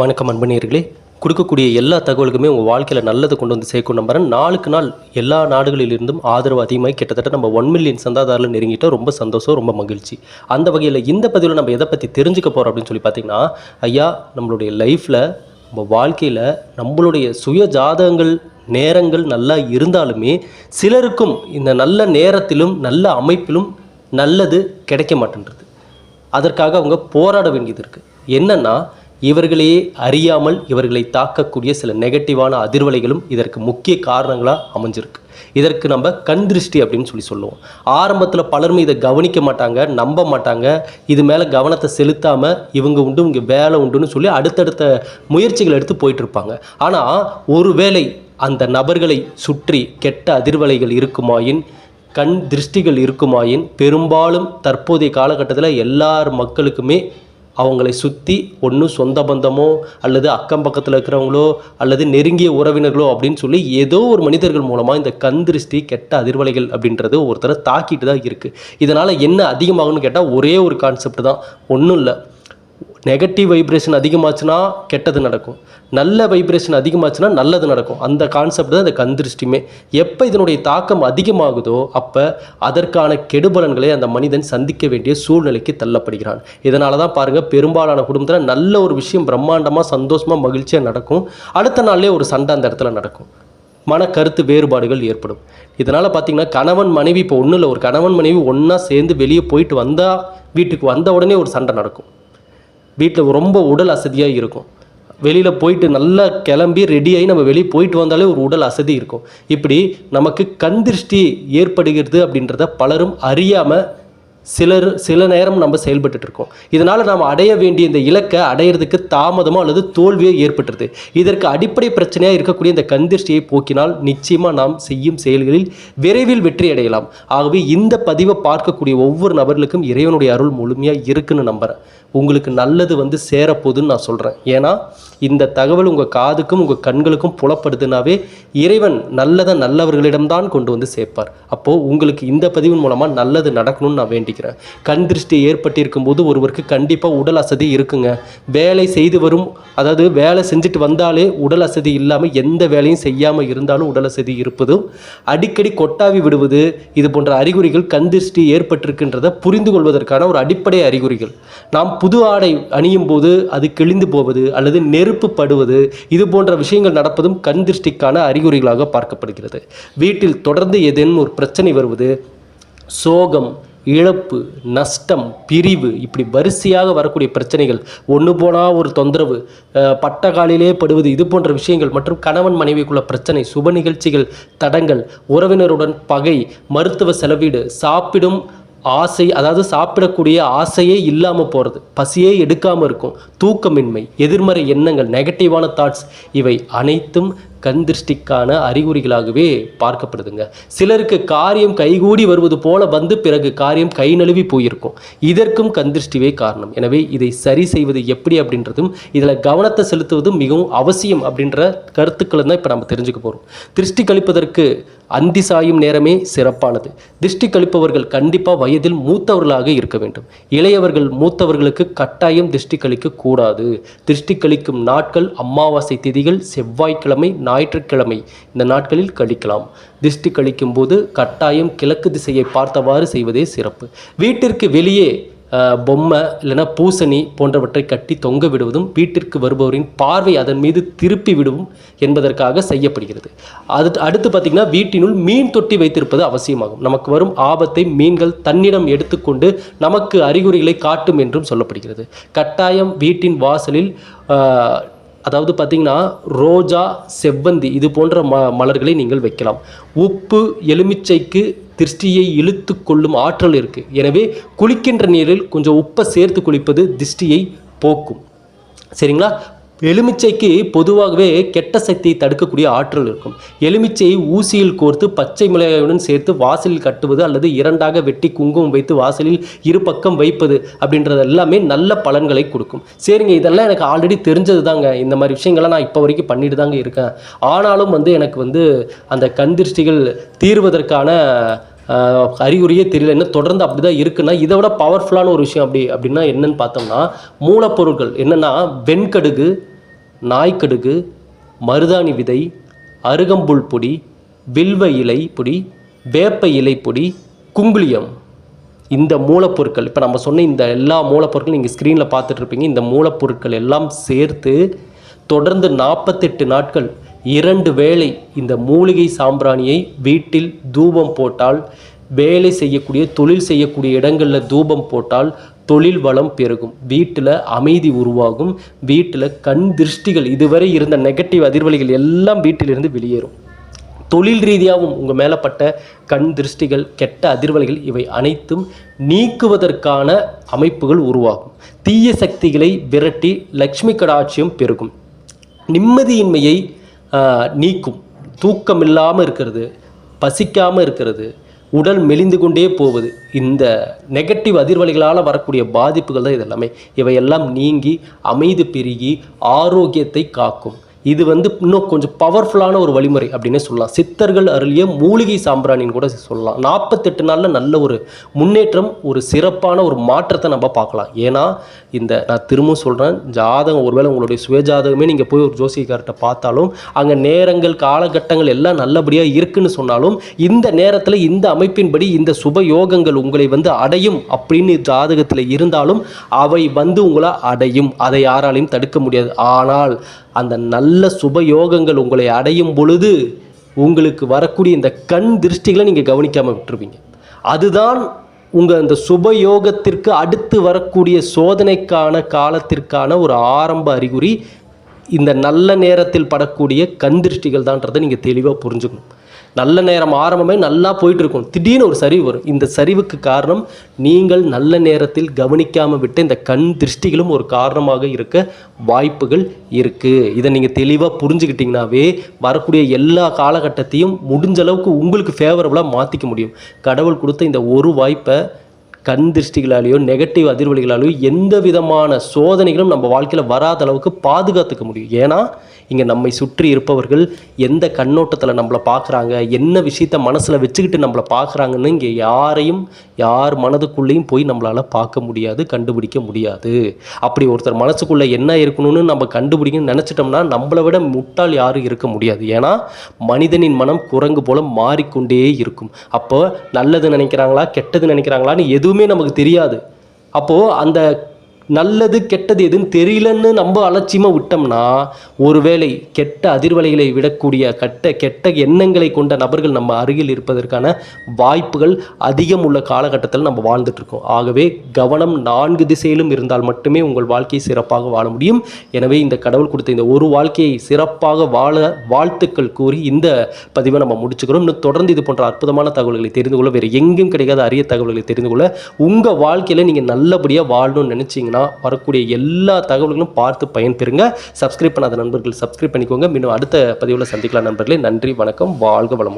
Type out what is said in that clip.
வணக்கம் அன்பணியர்களே கொடுக்கக்கூடிய எல்லா தகவலுக்குமே உங்கள் வாழ்க்கையில் நல்லது கொண்டு வந்து சேர்க்கும் நம்புறேன் நாளுக்கு நாள் எல்லா நாடுகளிலிருந்தும் ஆதரவு அதிகமாகி கிட்டத்தட்ட நம்ம ஒன் மில்லியன் சந்தாதாரில் நெருங்கிட்டோம். ரொம்ப சந்தோஷம் ரொம்ப மகிழ்ச்சி. அந்த வகையில் இந்த பதிவில் நம்ம எதை பற்றி தெரிஞ்சுக்க போகிறோம் அப்படின்னு சொல்லி பார்த்தீங்கன்னா ஐயா நம்மளுடைய லைஃப்பில் நம்ம வாழ்க்கையில் நம்மளுடைய சுய ஜாதகங்கள் நேரங்கள் நல்லா இருந்தாலுமே சிலருக்கும் இந்த நல்ல நேரத்திலும் நல்ல அமைப்பிலும் நல்லது கிடைக்க மாட்டேன்றது. அதற்காக அவங்க போராட வேண்டியது இருக்குது என்னென்னா இவர்களையே அறியாமல் இவர்களை தாக்கக்கூடிய சில நெகட்டிவான அதிர்வலைகளும் இதற்கு முக்கிய காரணங்களாக அமைஞ்சிருக்கு. இதற்கு நம்ம கண் திருஷ்டி அப்படின்னு சொல்லி சொல்லுவோம். ஆரம்பத்தில் பலரும் இதை கவனிக்க மாட்டாங்க நம்ப மாட்டாங்க. இது மேலே கவனத்தை செலுத்தாமல் இவங்க உண்டு இவங்க வேலை உண்டுன்னு சொல்லி அடுத்தடுத்த முயற்சிகள் எடுத்து போயிட்டுருப்பாங்க. ஆனால் ஒருவேளை அந்த நபர்களை சுற்றி கெட்ட அதிர்வலைகள் இருக்குமாயின் கண் திருஷ்டிகள் இருக்குமாயின் பெரும்பாலும் தற்போதைய காலகட்டத்தில் எல்லார் மக்களுக்குமே அவங்களை சுற்றி ஒன்று சொந்த பந்தமோ அல்லது அக்கம் பக்கத்தில் இருக்கிறவங்களோ அல்லது நெருங்கிய உறவினர்களோ அப்படின்னு சொல்லி ஏதோ ஒரு மனிதர்கள் மூலமாக இந்த கண் திருஷ்டி கெட்ட அதிர்வலைகள் அப்படின்றது ஒருத்தரை தாக்கிட்டு தான் இருக்குது இதனால் என்ன அதிகமாகும்னு கேட்டால் ஒரே ஒரு கான்செப்ட் தான். ஒன்றும் இல்லை. நெகட்டிவ் வைப்ரேஷன் அதிகமாச்சுன்னா கெட்டது நடக்கும். நல்ல வைப்ரேஷன் அதிகமாச்சுன்னா நல்லது நடக்கும். அந்த கான்செப்ட் தான் இந்த கந்திருஷ்டியுமே எப்போ இதனுடைய தாக்கம் அதிகமாகுதோ அப்போ அதற்கான கெடுபலன்களை அந்த மனிதன் சந்திக்க வேண்டிய சூழ்நிலைக்கு தள்ளப்படுகிறான். இதனால தான் பாருங்கள் பெரும்பாலான குடும்பத்தில் நல்ல ஒரு விஷயம் பிரம்மாண்டமாக சந்தோஷமாக மகிழ்ச்சியாக நடக்கும். அடுத்த நாள்லேயே ஒரு சண்டை அந்த இடத்துல நடக்கும். மன கருத்து வேறுபாடுகள் ஏற்படும். இதனால் பார்த்தீங்கன்னா கணவன் மனைவி இப்போ ஒன்றும் இல்லை ஒரு கணவன் மனைவி ஒன்றா சேர்ந்து வெளியே போயிட்டு வந்தால் வீட்டுக்கு வந்த உடனே ஒரு சண்டை நடக்கும். வீட்டில் ரொம்ப உடல் அசதியாக இருக்கும். வெளியில் போயிட்டு நல்லா கிளம்பி ரெடியாகி நம்ம வெளியே போயிட்டு வந்தாலே ஒரு உடல் அசதி இருக்கும். இப்படி நமக்கு கண் திருஷ்டி ஏற்படுகிறது அப்படின்றத பலரும் அறியாமல் சிலர் சில நேரம் நம்ம செயல்பட்டுட்டு இருக்கோம். இதனால் நாம் அடைய வேண்டிய இந்த இலக்கை அடையிறதுக்கு தாமதமோ அல்லது தோல்வியோ ஏற்பட்டுருது. இதற்கு அடிப்படை பிரச்சனையாக இருக்கக்கூடிய இந்த கந்திருஷ்டியை போக்கினால் நிச்சயமாக நாம் செய்யும் செயல்களில் விரைவில் வெற்றி அடையலாம். ஆகவே இந்த பதிவை பார்க்கக்கூடிய ஒவ்வொரு நபர்களுக்கும் இறைவனுடைய அருள் முழுமையாக இருக்குன்னு நம்புகிறேன் உங்களுக்கு நல்லது வந்து சேரப்போகுதுன்னு நான் சொல்கிறேன் ஏன்னா இந்த தகவல் உங்கள் காதுக்கும் உங்கள் கண்களுக்கும் புலப்படுதுனாவே இறைவன் நல்லதை நல்லவர்களிடம்தான் கொண்டு வந்து சேர்ப்பார். அப்போது உங்களுக்கு இந்த பதிவின் மூலமாக நல்லது நடக்கணும்னு நான் வேண்டிக்கிறேன். கண் திருஷ்டி ஏற்பட்டிருக்கும் போது ஒருவருக்கு கண்டிப்பாக உடல் அசதி இருக்குங்க. வேலை செய்து வரும் அதாவது வேலை செஞ்சுட்டு வந்தாலே உடல் அசதி இல்லாமல் எந்த வேலையும் செய்யாமல் இருந்தாலும் உடல் அசதி இருப்பதும் அடிக்கடி கொட்டாவி விடுவது இது போன்ற அறிகுறிகள் கண் திருஷ்டி ஏற்பட்டிருக்கின்றதை புரிந்து கொள்வதற்கான ஒரு அடிப்படை அறிகுறிகள். நாம் புது ஆடை அணியும் போது அது கிழிந்து போவது அல்லது நெருப்பு படுவது இது போன்ற விஷயங்கள் நடப்பதும் கண் திருஷ்டிக்கான அறிகுறிகளாக பார்க்கப்படுகிறது. வீட்டில் தொடர்ந்து ஏதேனும் ஒரு பிரச்சனை வருவது சோகம் இழப்பு நஷ்டம் பிரிவு இப்படி வரிசையாக வரக்கூடிய பிரச்சனைகள் ஒன்று போனால் ஒரு தொந்தரவு பட்டகாலிலே படுவது இது போன்ற விஷயங்கள் மற்றும் கணவன் மனைவிக்குள்ள பிரச்சனை சுப நிகழ்ச்சிகள் தடங்கள் உறவினருடன் பகை மருத்துவ செலவீடு சாப்பிடும் ஆசை அதாவது சாப்பிடக்கூடிய ஆசையே இல்லாமல் போகிறது பசியே எடுக்காமல் இருக்கும் தூக்கமின்மை எதிர்மறை எண்ணங்கள் நெகட்டிவான தாட்ஸ் இவை அனைத்தும் கண் திருஷ்டிக்கான அறிகுறிகளாகவே பார்க்கப்படுதுங்க. சிலருக்கு காரியம் கைகூடி வருவது போல வந்து பிறகு காரியம் கை நழுவி போயிருக்கும். இதற்கும் கண் திருஷ்டிவே காரணம். எனவே இதை சரி செய்வது எப்படி அப்படின்றதும் இதில் கவனத்தை செலுத்துவதும் மிகவும் அவசியம் அப்படின்ற கருத்துக்களை தான் இப்போ நம்ம தெரிஞ்சுக்க போகிறோம் திருஷ்டி கழிப்பதற்கு அந்தி சாயும் நேரமே சிறப்பானது. திருஷ்டி கழிப்பவர்கள் கண்டிப்பாக வயதில் மூத்தவர்களாக இருக்க வேண்டும். இளையவர்கள் மூத்தவர்களுக்கு கட்டாயம் திருஷ்டி கழிக்க கூடாது திருஷ்டி கழிக்கும் நாட்கள் அமாவாசை திதிகள் செவ்வாய்க்கிழமை ஞாயிற்றுக்கிழமை. இந்த நாட்களில் கழிக்கலாம். திருஷ்டி கழிக்கும் போது கட்டாயம் கிழக்கு திசையை பார்த்தவாறு செய்வதே சிறப்பு. வீட்டிற்கு வெளியே பொம்மை இல்லைன்னா பூசணி போன்றவற்றை கட்டி தொங்க விடுவதும் வீட்டிற்கு வருபவரின் பார்வை அதன் மீது திருப்பி விடுவும் என்பதற்காக செய்யப்படுகிறது. அது அடுத்து பார்த்திங்கன்னா வீட்டினுள் மீன் தொட்டி வைத்திருப்பது அவசியமாகும். நமக்கு வரும் ஆபத்தை மீன்கள் தன்னிடம் எடுத்துக்கொண்டு நமக்கு அறிகுறிகளை காட்டும் என்றும் சொல்லப்படுகிறது. கட்டாயம் வீட்டின் வாசலில் அதாவது பார்த்தீங்கன்னா ரோஜா செவ்வந்தி இது போன்ற ம மலர்களை நீங்கள் வைக்கலாம். உப்பு எலுமிச்சைக்கு திருஷ்டியை இழுத்து கொள்ளும் ஆற்றல் இருக்குது எனவே குளிக்கின்ற நீரில் கொஞ்சம் உப்பை சேர்த்து குளிப்பது திருஷ்டியை போக்கும். சரிங்களா? எலுமிச்சைக்கு பொதுவாகவே கெட்ட சக்தியை தடுக்கக்கூடிய ஆற்றல் இருக்கும். எலுமிச்சையை ஊசியில் கோர்த்து பச்சை மிளகாயுடன் சேர்த்து வாசலில் கட்டுவது அல்லது இரண்டாக வெட்டி குங்குமம் வைத்து வாசலில் இரு பக்கம் வைப்பது அப்படின்றது எல்லாமே நல்ல பலன்களை கொடுக்கும். சரிங்க இதெல்லாம் எனக்கு ஆல்ரெடி தெரிஞ்சது தாங்க இந்த மாதிரி விஷயங்கள்லாம் நான் இப்போ வரைக்கும் பண்ணிட்டு தாங்க இருக்கேன். ஆனாலும் வந்து எனக்கு வந்து அந்த கந்திருஷ்டிகள் தீர்வதற்கான அறிகுறியே தெரியல. என்ன தொடர்ந்து அப்படி தான் இருக்குன்னா இதை விட பவர்ஃபுல்லான ஒரு விஷயம் அப்படி அப்படின்னா என்னன்னு பார்த்தோம்னா மூலப்பொருட்கள். என்னென்னா வெண்கடுகு நாய்க்கடுகு மருதாணி விதை அருகம்புல் பொடி வில்வ இலை பொடி வேப்ப இலை பொடி குங்குளியம். இந்த மூலப்பொருட்கள் இப்போ நம்ம சொன்ன இந்த எல்லா மூலப்பொருட்களும் நீங்கள் ஸ்க்ரீனில் பார்த்துட்ருப்பீங்க இந்த மூலப்பொருட்கள் எல்லாம் சேர்த்து தொடர்ந்து நாற்பத்தெட்டு நாட்கள் இரண்டு வேளை இந்த மூலிகை சாம்பிராணியை வீட்டில் தூபம் போட்டால் வேலை செய்யக்கூடிய தொழில் செய்யக்கூடிய இடங்களில் தூபம் போட்டால் தொழில் வளம் பெருகும். வீட்டில் அமைதி உருவாகும். வீட்டில் கண் திருஷ்டிகள் இதுவரை இருந்த நெகட்டிவ் அதிர்வலிகள் எல்லாம் வீட்டிலிருந்து வெளியேறும். தொழில் ரீதியாகவும் உங்கள் மேலப்பட்ட கண் திருஷ்டிகள் கெட்ட அதிர்வலைகள் இவை அனைத்தும் நீக்குவதற்கான அமைப்புகள் உருவாகும். தீய சக்திகளை விரட்டி லக்ஷ்மி கடாட்சியம் பெருகும். நிம்மதியின்மையை நீக்கும். தூக்கம் இல்லாமல் இருக்கிறது பசிக்காமல் இருக்கிறது உடல் மெலிந்து கொண்டே போவது. இந்த நெகட்டிவ் அதிர்வலைகளால் வரக்கூடிய பாதிப்புகள் தான் இதெல்லாமே. இவையெல்லாம் நீங்கி அமைதி பெருகி ஆரோக்கியத்தை காக்கும். இது வந்து இன்னும் கொஞ்சம் பவர்ஃபுல்லான ஒரு வழிமுறை அப்படின்னே சொல்லலாம். சித்தர்கள் அருளிய மூலிகை சாம்பிராணின்னு கூட சொல்லலாம். நாற்பத்தெட்டு நாளில் நல்ல ஒரு முன்னேற்றம் ஒரு சிறப்பான ஒரு மாற்றத்தை நம்ம பார்க்கலாம். ஏன்னா இந்த நான் திரும்பவும் சொல்கிறேன் ஜாதகம் ஒருவேளை உங்களுடைய சுயஜாதகமே நீங்கள் போய் ஒரு ஜோசியக்கார்ட்ட பார்த்தாலும் அங்கே நேரங்கள் காலகட்டங்கள் எல்லாம் நல்லபடியாக இருக்குன்னு சொன்னாலும் இந்த நேரத்தில் இந்த அமைப்பின்படி இந்த சுப யோகங்கள் உங்களை வந்து அடையும் அப்படின்னு ஜாதகத்தில் இருந்தாலும் அவை வந்து உங்களை அடையும். அதை யாராலையும் தடுக்க முடியாது. ஆனால் அந்த நல்ல சுபயோகங்கள் உங்களை அடையும் பொழுது உங்களுக்கு வரக்கூடிய இந்த கண் திருஷ்டிகளை நீங்கள் கவனிக்காமல் விட்டுருவீங்க. அதுதான் உங்கள் அந்த சுபயோகத்திற்கு அடுத்து வரக்கூடிய சோதனைக்கான காலத்திற்கான ஒரு ஆரம்ப அறிகுறி. இந்த நல்ல நேரத்தில் படக்கூடிய கண் திருஷ்டிகள் தான்றதை நீங்கள் தெளிவாக புரிஞ்சுக்கணும். நல்ல நேரம் ஆரம்பமே நல்லா போயிட்டு இருக்கும் திடீர்னு ஒரு சரிவு வரும். இந்த சரிவுக்கு காரணம் நீங்கள் நல்ல நேரத்தில் கவனிக்காமல் விட்ட இந்த கண் திருஷ்டிகளும் ஒரு காரணமாக இருக்க வாய்ப்புகள் இருக்குது இதை நீங்கள் தெளிவாக புரிஞ்சுக்கிட்டிங்கன்னாவே வரக்கூடிய எல்லா காலகட்டத்தையும் முடிஞ்ச அளவுக்கு உங்களுக்கு ஃபேவரபுளாக மாற்றிக்க முடியும். கடவுள் கொடுத்த இந்த ஒரு வாய்ப்பை கண் திருஷ்டிகளாலேயோ நெகட்டிவ் அதிர்வலிகளாலேயோ எந்த விதமான சோதனைகளும் நம்ம வாழ்க்கையில் வராத அளவுக்கு பாதுகாத்துக்க முடியும். ஏன்னா இங்கே நம்மை சுற்றி இருப்பவர்கள் எந்த கண்ணோட்டத்தில் நம்மளை பார்க்குறாங்க என்ன விஷயத்த மனசில் வச்சுக்கிட்டு நம்மளை பார்க்குறாங்கன்னு இங்கே யாரையும் யார் மனதுக்குள்ளேயும் போய் நம்மளால் பார்க்க முடியாது கண்டுபிடிக்க முடியாது. அப்படி ஒருத்தர் மனசுக்குள்ளே என்ன இருக்கணும்னு நம்ம கண்டுபிடிக்கணும்னு நினச்சிட்டோம்னா நம்மளை விட முட்டாள் யாரும் இருக்க முடியாது. ஏன்னா மனிதனின் மனம் குரங்கு போல மாறிக்கொண்டே இருக்கும். அப்போ நல்லது நினைக்கிறாங்களா கெட்டது நினைக்கிறாங்களான்னு எதுவுமே நமக்கு தெரியாது. அப்போது அந்த நல்லது கெட்டது எதுன்னு தெரியலன்னு நம்ம அலட்சியமாக விட்டோம்னா ஒருவேளை கெட்ட அதிர்வலைகளை விடக்கூடிய கெட்ட கெட்ட எண்ணங்களை கொண்ட நபர்கள் நம்ம அருகில் இருப்பதற்கான வாய்ப்புகள் அதிகம் உள்ள காலகட்டத்தில் நம்ம வாழ்ந்துட்டுருக்கோம். ஆகவே கவனம் நான்கு திசையிலும் இருந்தால் மட்டுமே உங்கள் வாழ்க்கையை சிறப்பாக வாழ முடியும். எனவே இந்த கடவுள் கொடுத்த இந்த ஒரு வாழ்க்கையை சிறப்பாக வாழ வாழ்த்துக்கள் கூறி இந்த பதிவை நம்ம முடிச்சுக்கிறோம். இன்னும் தொடர்ந்து இது போன்ற அற்புதமான தகவல்களை தெரிந்து கொள்ள வேறு எங்கும் கிடைக்காத அரிய தகவல்களை தெரிந்து கொள்ள உங்கள் வாழ்க்கையில் நீங்கள் நல்லபடியாக வாழணும்னு நினச்சிங்கன்னா வரக்கூடிய எல்லா தகவல்களும் பார்த்து பயன்பெறுங்க. சப்ஸ்கிரைப் பண்ணாத நண்பர்கள் சப்ஸ்கிரைப் பண்ணிக்கோங்க. மீண்டும் அடுத்த பதிவில் சந்திக்கலாம் நண்பர்களே. நன்றி வணக்கம். வாழ்க வளமுடன்.